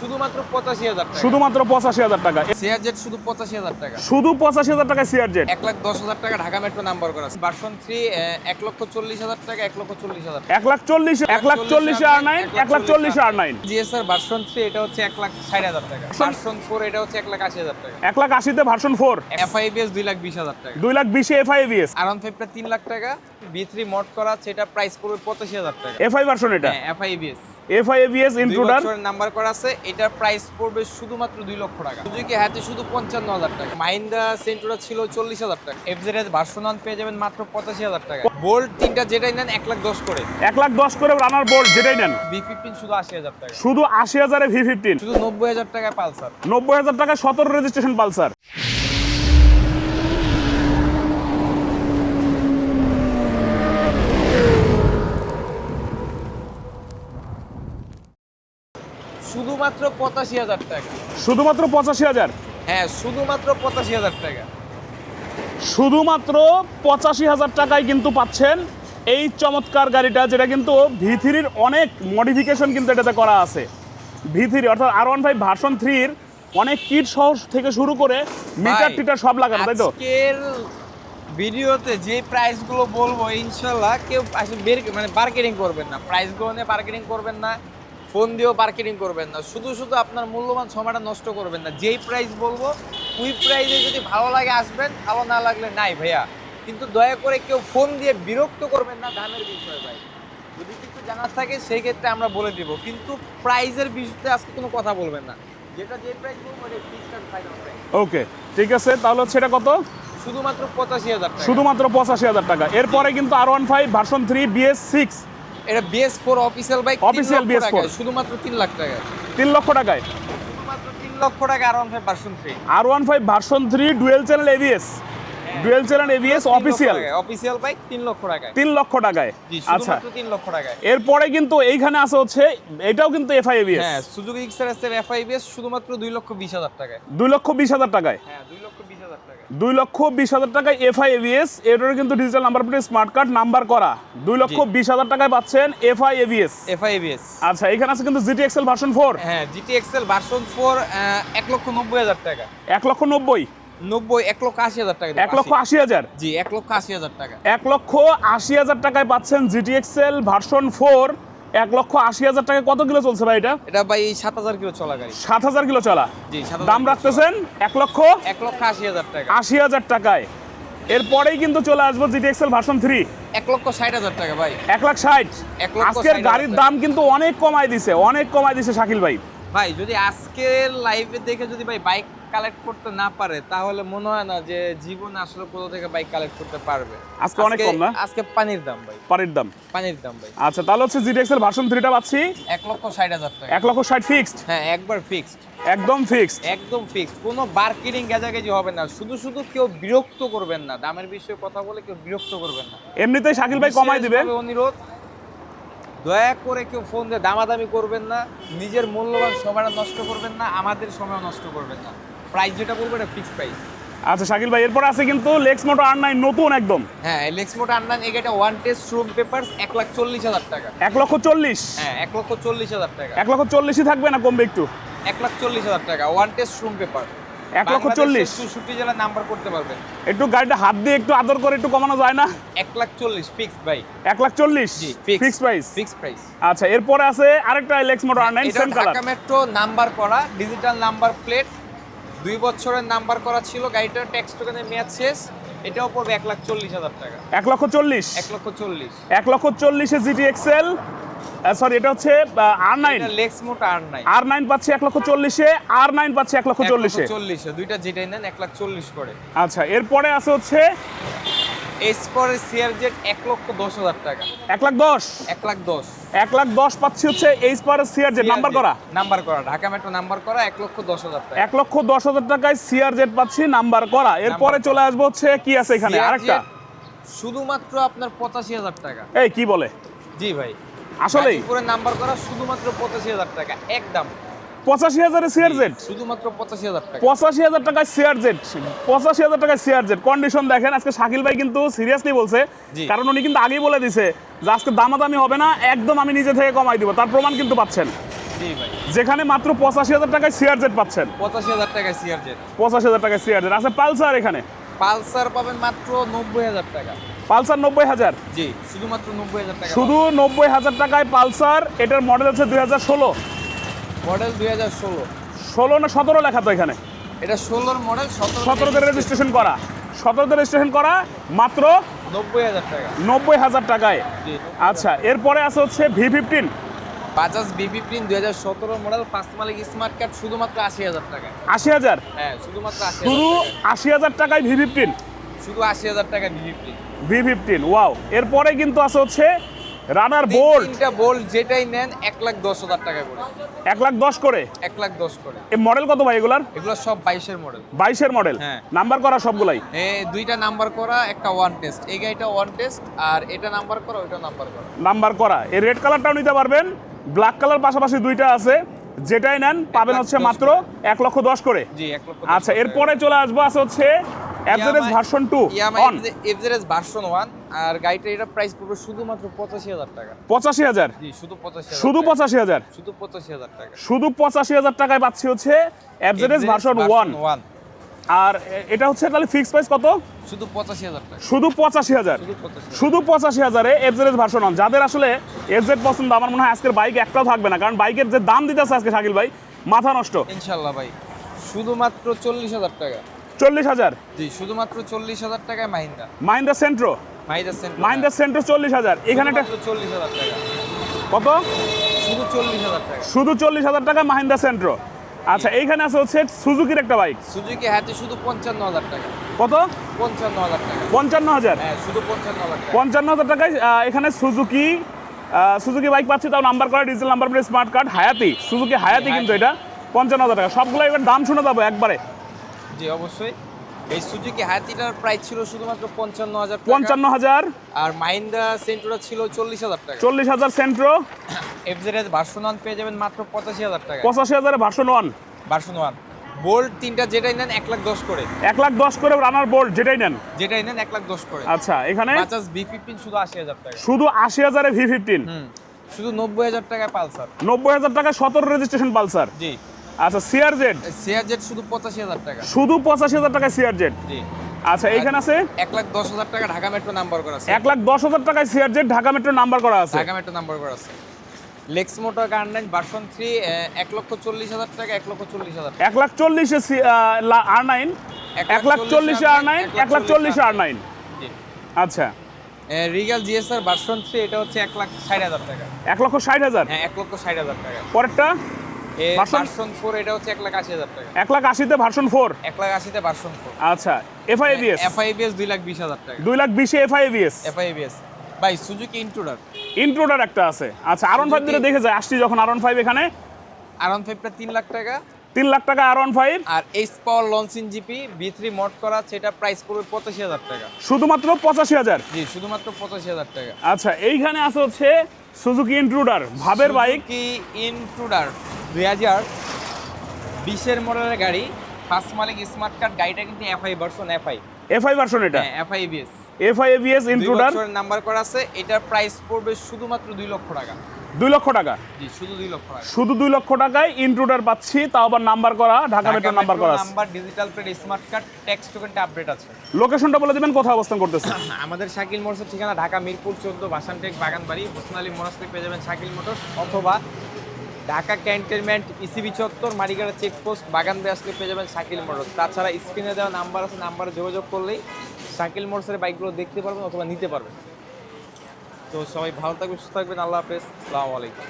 শুধুমাত্র পঁচাশি হাজার টাকা। শুধুমাত্র পঁচাশি হাজার টাকা। সিআর জেড শুধু পঁচাশি হাজার টাকা। শুধু পঁচাশি হাজার টাকায় সিআর জেড এক লাখ দশ হাজার টাকা ঢাকা মেট্রো নাম্বার করা ভার্সন থ্রি এক লক্ষ চল্লিশ হাজার টাকা এক লক্ষ চল্লিশ হাজার এক লাখ চল্লিশ এক লাখ চল্লিশে আর নাইন এক লাখ চল্লিশে আর নাইন জিএসআর ভার্সন থ্রি এটা হচ্ছে এক লাখ ষাট হাজার টাকা। ভার্সন ফোর এটা হচ্ছে এক লাখ আশি হাজার টাকা। এক লাখ আশিতে ভার্সন ফোর এফআইবিএস দুই লাখ বিশ হাজার টাকা। দুই লাখ বিশে এফআই এবিএস আর ওয়ান ফাইভটা তিন লাখ টাকা। বি থ্রি মড করা সেটা প্রাইস পড়বে পঁচাশি হাজার টাকা। এফআই ভার্সন এটা। হ্যাঁ এফআইবিএস এফআই এবিএস দুই ইনক্লুডার নাম্বার করা আছে এটার প্রাইস পড়বে শুধুমাত্র দুই লক্ষ টাকা। সুজুকি হাতে শুধু পঞ্চান্ন হাজার টাকা? মাহিন্দ্রা সেন্টুরা ছিল চল্লিশ হাজার টাকা। এফজেড ভার্সন ওয়ান পেয়ে যাবেন মাত্র পঁচাশি হাজার টাকা। বোল্ট তিনটা যেটাই নেন এক লাখ দশ করে। এক লাখ দশ করে রানার বোল্ট যেটাই নেন। বি ফিফটিন শুধু আশি হাজার টাকা। শুধু আশি হাজারে ভি ফিফটিন শুধু নব্বই হাজার টাকা পালসার। নব্বই হাজার টাকায় সতেরো রেজিস্ট্রেশন পালসার। শুধুমাত্র পঁচাশি হাজার টাকা। শুধুমাত্র পঁচাশি হাজার? হ্যাঁ শুধুমাত্র পঁচাশি হাজার টাকা। শুধুমাত্র পঁচাশি হাজার টাকায় কিন্তু পাচ্ছেন এই চমৎকার গাড়িটা যেটা কিন্তু ভি থ্রির অনেক মডিফিকেশন কিন্তু এটাতে করা আছে। ভি থ্রি অর্থাৎ আর ওয়ান ফাইভ ভার্সন থ্রির অনেক কিট সহ থেকে শুরু করে মিটার টিটার সব লাগানো তাই তো? ভিডিওতে যে প্রাইসগুলো বলব ইনশাল্লাহ কেউ আসলে বের মানে মার্কেটিং করবেন না। প্রাইসগুলো নিয়ে মার্কেটিং করবেন না। ফোন দিয়েও মার্কেটিং করবেন না। শুধু শুধু আপনার মূল্যবান সময়টা নষ্ট করবেন না। যেই প্রাইস বলব ওই প্রাইসে যদি ভালো লাগে আসবেন ভালো না লাগলে নাই ভাইয়া। কিন্তু দয়া করে কেউ ফোন দিয়ে বিরক্ত করবেন না দামের বিষয়ে ভাই। যদি কিছু জানার থাকে সেই ক্ষেত্রে আমরা বলে দিব। কিন্তু প্রাইজের বিষয়তে আজকে কোনো কথা বলবেন না। যেটা যে প্রাইস বলব ওকে ঠিক আছে। তাহলে সেটা কত? শুধুমাত্র পঁচাশি হাজার শুধুমাত্র পঁচাশি হাজার টাকা। এরপরে কিন্তু R one five version three BS six এটা BS four official bike official BS four শুধুমাত্র তিন লাখ টাকা তিন লক্ষ টাকায়? শুধুমাত্র তিন লক্ষ টাকা R one five version three R one five version three dual channel ABS dual channel ABS official official bike তিন লক্ষ টাকায়। তিন লক্ষ টাকায়। আচ্ছা। শুধুমাত্র তিন লক্ষ টাকায়। এরপরে কিন্তু এইখানে আছে হচ্ছে এটাও কিন্তু এফআই এবিএস হ্যাঁ সুজুকি এক্সার এস এর এফআইবিএস শুধুমাত্র দুই লক্ষ বিশ হাজার টাকায়। দুই লক্ষ বিশ হাজার টাকায়। হ্যাঁ দুই লক্ষ বিশ হাজার টাকায়। দুই লক্ষ বিশ হাজার টাকায় এফআই এবিএস এটার কিন্তু digital number plate smart card number করা। দুই লক্ষ বিশ হাজার টাকায় পাচ্ছেন এফআই এবিএস এফআইবিএস আচ্ছা এখানে আছে কিন্তু জিটি এক্সেল ভার্সন ফোর হ্যাঁ জিটি এক্সেল ভার্সন ফোর এক লক্ষ নব্বই হাজার টাকা। এক লক্ষ নব্বই। নব্বই এক লক্ষ আশি হাজার টাকা এক লক্ষ আশি হাজার? জি এক লক্ষ আশি হাজার টাকা। এক লক্ষ আশি হাজার টাকায় পাচ্ছেন জিটি এক্সেল ভার্সন ফোর। এক লক্ষ আশি হাজার টাকায় কত কিলো চলছে ভাই এটা? এটা ভাই সাত হাজার কিলো চলা গাড়ি। সাত হাজার কিলো চলা। জি দাম রাখতেছেন এক লক্ষ এক লক্ষ আশি হাজার টাকা। আশি হাজার টাকায়। এরপরেই কিন্তু চলে আসব জিটি এক্সেল ভার্সন থ্রি। এক লক্ষ ষাট হাজার টাকা ভাই। এক লাখ ষাট। আজকের গাড়ির দাম কিন্তু অনেক কমাই দিছে অনেক কমাই দিছে শাকিল ভাই। ভাই যদি আজকের লাইভে দেখে যদি ভাই বাইক কালেক্ট করতে না পারে তাহলে মনে হয় না যে জীবনে আসলে কোথা থেকে বাইক কালেক্ট করতে পারবে। আজকে অনেক কম না? আজকে পানির দাম ভাই। পানির দাম? পানির দাম ভাই। আচ্ছা তাহলে হচ্ছে জিটি এক্সেল ভার্সন থ্রিটা পাচ্ছি। এক লক্ষ ষাট হাজার টাকা। এক লক্ষ ষাট ফিক্সড হ্যাঁ একবার ফিক্সড একদম ফিক্সড একদম ফিক্সড কোনো বার্কিং গেজাগেজি হবে না। শুধু শুধু কেউ বিরক্ত করবেন না। দামের বিষয়ে কথা বলে কেউ বিরক্ত করবেন না। এমনিতেই শাকিল ভাই কমাই দিবে। অনুরোধ। দয়া করে কেউ ফোন দিয়ে দামাদামি করবেন না। নিজের মূল্যবান সময়টা নষ্ট করবেন না। আমাদের সময় নষ্ট করবেন না। প্রাইস যেটা বলব এটা ফিক্সড প্রাইস আচ্ছা শাকিল ভাই এরপর আছে কিন্তু লেক্স মোটর আর নাইন নতুন একদম। হ্যাঁ লেক্স মোট আনলাম এটা ওয়ান টেস্ট রুম পেপারস এক লাখ চল্লিশ হাজার টাকা। এক লক্ষ চল্লিশ? হ্যাঁ এক লক্ষ চল্লিশ হাজার টাকা। এক লক্ষ চল্লিশই থাকবে না কমবে একটু? এক লাখ চল্লিশ হাজার টাকা ওয়ান টেস্ট রুম পেপার এক লক্ষ চল্লিশ? চৌষট্টি জেলার নাম্বার করতে পারবেন। একটু গাড়িটা হাত দিয়ে একটু আদর করে একটু কমানো যায় না? এক লাখ চল্লিশ ফিক্সড ভাই। এক লাখ চল্লিশ? ফিক্স প্রাইস ফিক্সড প্রাইস আচ্ছা এরপরে আছে আরেকটা লেক্স মোটর আর nine same colour metro number করা ডিজিটাল নাম্বার প্লেট দুই বছরের নাম্বার করা ছিল গাড়িটার ট্যাক্স টোকেনের মেয়াদ শেষ এটাও পড়বে এক লাখ চল্লিশ হাজার টাকা। এক লক্ষ চল্লিশ? এক লক্ষ চল্লিশ। এক লক্ষ চল্লিশে জিটি এক্সেল সরি এটা হচ্ছে আর নাইন লেক্স মোট আর নাইন আর নাইন পাচ্ছে এক লক্ষ চল্লিশে আর নাইন পাচ্ছে এক লক্ষ চল্লিশে। চল্লিশে দুইটা যেটাই নেন এক লাখ চল্লিশ করে। আচ্ছা এরপরে আছে হচ্ছে এসপরের সিআর জেড এক লক্ষ দশ হাজার টাকা। এক লাখ দশ? এক লাখ দশ। এক লাখ দশ পাচ্ছি হচ্ছে H per CR Z number করা? নাম্বার করা ঢাকা মেট্রো নাম্বার করা এক লক্ষ দশ হাজার টাকা। এক লক্ষ দশ হাজার টাকায় সিআর জেড পাচ্ছি নাম্বার করা। এরপরে চলে আসব হচ্ছে কি আছে এখানে? আরেকটা। শুধুমাত্র আপনার পঁচাশি হাজার টাকা। এই কি বলে? জি ভাই। গাজীপুরে নাম্বার করা শুধুমাত্র পঁচাশি হাজার টাকা একদম। পঁচাশি হাজারে সিআর জেড শুধুমাত্র পঁচাশি হাজার টাকা। পঁচাশি হাজার টাকায় সিআর জেড পঁচাশি হাজার টাকায় সিআর জেড কন্ডিশন দেখেন আজকে শাকিল ভাই কিন্তু সিরিয়াসলি বলছে কারণ উনি কিন্তু আগেই বলে দিছে যে আজকে দামাদামি হবে না একদম আমি নিজে থেকে কমাই দিব। তার প্রমাণ কিন্তু পাচ্ছেন। যেখানে মাত্র পঁচাশি হাজার টাকায় সিআরজেড পাচ্ছেন। পঁচাশি হাজার টাকায় সিআরজেড পঁচাশি হাজার টাকায় সিআরজেড আছে পালসার এখানে। পালসার পাবেন মাত্র নব্বই হাজার টাকা। পালসার নব্বই হাজার। জি শুধুমাত্র নব্বই হাজার টাকা শুধু নব্বই হাজার টাকায় পালসার এটার মডেল হচ্ছে দুই হাজার ষোলো। মডেল দুই হাজার ষোলো। ষোলো না সতেরো লেখা তো এখানে? এটা ষোলোর মডেল সতেরো সতেরোতে রেজিস্ট্রেশন করা। সতেরোতে রেজিস্ট্রেশন করা মাত্র নব্বই হাজার টাকা। নব্বই হাজার টাকায়। আচ্ছা এরপরে আছে হচ্ছে V fifteen. Bajaj B fifteen দুই হাজার সতেরো মডেল ফার্স্ট মালিক স্মার্ট কার্ড শুধুমাত্র আশি হাজার টাকা আশি হাজার? হ্যাঁ শুধুমাত্র শুধু আশি হাজার টাকায় ভি ফিফটিন? শুধু আশি হাজার টাকা B fifteen. V fifteen wow. এরপরে কিন্তু আছে হচ্ছে রানার বোল্ট তিনটা বোল্ট যেটাই নেন এক লাখ দশ হাজার টাকা করে। এক লাখ দশ করে? এক লাখ দশ করে। এই মডেল কত ভাই এগুলার? এগুলো সব বাইশের মডেল বাইশের মডেল হ্যাঁ। নাম্বার করা সবগুলাই? এ দুইটা নাম্বার করা একটা ওয়ান টেস্ট এই গাড়িটা ওয়ান টেস্ট আর এটা নাম্বার করা ওইটা নাম্বার করা। নাম্বার করা। এই রেড কালারটাও নিতে পারবেন। ব্ল্যাক কালার পাশাপাশি দুইটা আছে। যেটাই নেন পাবেন হচ্ছে মাত্র এক লক্ষ দশ করে। আচ্ছা এরপরে চলে আসব আছে হচ্ছে অ্যাভারেজ ভার্সন টু অন এফজেরেস ভার্সন ওয়ান আর গাড়িটা এটা প্রাইস পড়বে শুধুমাত্র পঁচাশি হাজার টাকা। পঁচাশি হাজার? জি শুধু পঁচাশি শুধু পঁচাশি হাজার? শুধু পঁচাশি হাজার টাকা। শুধু পঁচাশি হাজার টাকায় পাচ্ছি হচ্ছে অ্যাভারেজ ভার্সন ওয়ান ওয়ান আর এটা হচ্ছে তাহলে ফিক্স প্রাইস কত? শুধু পঁচাশি হাজার টাকা। শুধু পঁচাশি হাজার। শুধু পঁচাশি হাজারে। এফজেড ভার্সন অন যাদের আসলে এফজেড পছন্দ আমার মনে হয় আজকের বাইক একটাও থাকবে না। কারণ বাইকের যে দাম দিতেছে আজকে শাকিল ভাই মাথা নষ্ট। ইনশাল্লাহ ভাই। শুধুমাত্র চল্লিশ হাজার টাকা। চল্লিশ হাজার। জি শুধুমাত্র চল্লিশ হাজার টাকায় মাহিন্দা মাহিন্দ্রা সেন্ট্রো? মাহিন্দা মাহিন্দ্রা সেন্ট্রো চল্লিশ হাজার। এখানে একটা চল্লিশ হাজার টাকা। কত? শুধু চল্লিশ হাজার টাকা। শুধু চল্লিশ হাজার টাকা মাহিন্দ্রা সেন্ট্রো। আচ্ছা এইখানে আছে হচ্ছে সুজুকির একটা বাইক। সুজুকি হাতে শুধু পঞ্চান্ন হাজার টাকা। কত? পঞ্চান্ন হাজার টাকা। পঞ্চান্ন হাজার। হ্যাঁ শুধু পঞ্চান্ন হাজার পঞ্চান্ন হাজার টাকায় এখানে সুজুকি সুজুকি বাইক পাচ্ছি তাও নাম্বার করা digital number plate smart card Hayate. Suzuki Hayate কিন্তু এটা। পঞ্চান্ন হাজার টাকা। সবগুলো এবার দাম শুনে যাব একবারে। জি অবশ্যই। এই সুজুকি হাতিটার প্রাইস ছিল শুধুমাত্র পঞ্চান্ন হাজার পঞ্চান্ন হাজার। আর মাহিন্দা সেন্টুরা ছিল চল্লিশ হাজার টাকা। চল্লিশ হাজার সেন্ট্রো এফজেড ভার্সন ওয়ান পেয়ে যাবেন মাত্র পঁচাশি হাজার টাকা। পঁচাশি হাজারে version one version one bolt তিনটা যেটাই নেন এক লাখ দশ করে। এক লাখ দশ করে রানার বোল্ট যেটাই নেন। যেটাই নেন এক লাখ দশ করে। আচ্ছা এখানে বাজাজ বি ফিফটিন শুধু আশি হাজার টাকা। শুধু আশি হাজারে ভি ফিফটিন হুম। শুধু নব্বই হাজার টাকায় পালসার। নব্বই হাজার টাকা সতেরো রেজিস্ট্রেশন পালসার। জি। আচ্ছা সিআরজেড সিআরজেড শুধু পঁচাশি হাজার টাকা। শুধু পঁচাশি হাজার টাকায় সিআরজেড জি। আচ্ছা এখানে আছে? এক লাখ দশ হাজার টাকা ঢাকা মেট্রো নাম্বার করা আছে। এক লাখ দশ হাজার টাকায় সিআরজেড ঢাকা মেট্রো নাম্বার করা আছে? ঢাকা মেট্রো নাম্বার করা আছে। লেক্স মোটর নাইন ভার্সন থ্রি এক লক্ষ চল্লিশ হাজার টাকা এক লক্ষ চল্লিশ হাজার টাকা। এক লাখ চল্লিশে আর নাইন এক লাখ চল্লিশে আর নাইন এক লাখ চল্লিশে আর নাইন জি। আচ্ছা। রিগাল জিএসআর ভার্সন থ্রি এটা হচ্ছে এক লাখ ষাট হাজার টাকা। এক লক্ষ ষাট হাজার? হ্যাঁ এক লক্ষ ষাট হাজার টাকা। পরেরটা? ভার্সন ফোর এটা হচ্ছে এক লাখ আশি হাজার টাকা। এক লাখ আশিতে ভার্সন ফোর এক লাখ আশিতে ভার্সন ফোর আচ্ছা এফআইবিএস এফআইবিএস দুই লাখ বিশ হাজার টাকা। দুই লাখ বিশে এফআইবিএস এফআইবিএস ভাই সুজুকি ইন্ট্রোডার ইন্ট্রোডার একটা আছে। আচ্ছা আরন ফাইভ দিলে দেখে যায় আসছি যখন আরন ফাইভ এখানে। আরন ফাইভটা তিন লাখ টাকা। তিন লাখ টাকা R one five R H power launching GP B three mod করা সেটা প্রাইস পড়বে পঁচাশি হাজার টাকা। শুধুমাত্র পঁচাশি হাজার? জি শুধুমাত্র পঁচাশি হাজার টাকা। আচ্ছা এইখানে আছে হচ্ছে সুজুকি ইন্ট্রুডার ভাবের বাইক কি ইন্ট্রুডার দুই হাজার বিশের মডেলের গাড়ি ফার্স্ট মালিক স্মার্ট কার্ড গাড়িটা কিন্তু FI version FI FI version এটা? হ্যাঁ এফআই বিএস এফআইবিএস দুই ইন্ট্রুডার বছরের নাম্বার করা আছে এটার প্রাইস পড়বে শুধুমাত্র দুই লক্ষ টাকা। দুই লক্ষ টাকা? জি শুধু দুই লক্ষ টাকা। শুধু দুই লক্ষ টাকায় ইন্ট্রুডার পাচ্ছি তাও আবার নাম্বার করা ঢাকা মেট্রো নাম্বার করা আছে। Number digital plate smart card tax টোকেনটা আপডেট আছে। লোকেশনটা বলে দিবেন কোথায় অবস্থান করতেছে? আমাদের শাকিল মোটরসের ঠিকানা ঢাকা মিরপুর চোদ্দ বাসানটেক বাগানবাড়ি হোসেন আলী মোটরসে পেয়ে যাবেন শাকিল মোটরস অথবা ঢাকা ক্যান্টনমেন্ট, ইসিবি চত্বর মারিগাড়া চেকপোস্ট বাগান আসলে পেয়ে যাবেন শাকিল মোটরস তাছাড়া স্ক্রিনে দেওয়া নাম্বার আছে নাম্বারে যোগাযোগ করলেই শাকিল মোটরসের বাইকগুলো দেখতে পারবেন অথবা নিতে পারবেন। তো সবাই ভালো থাকবেন, সুস্থ থাকবেন, আল্লাহ হাফেজ আসসালামু আলাইকুম।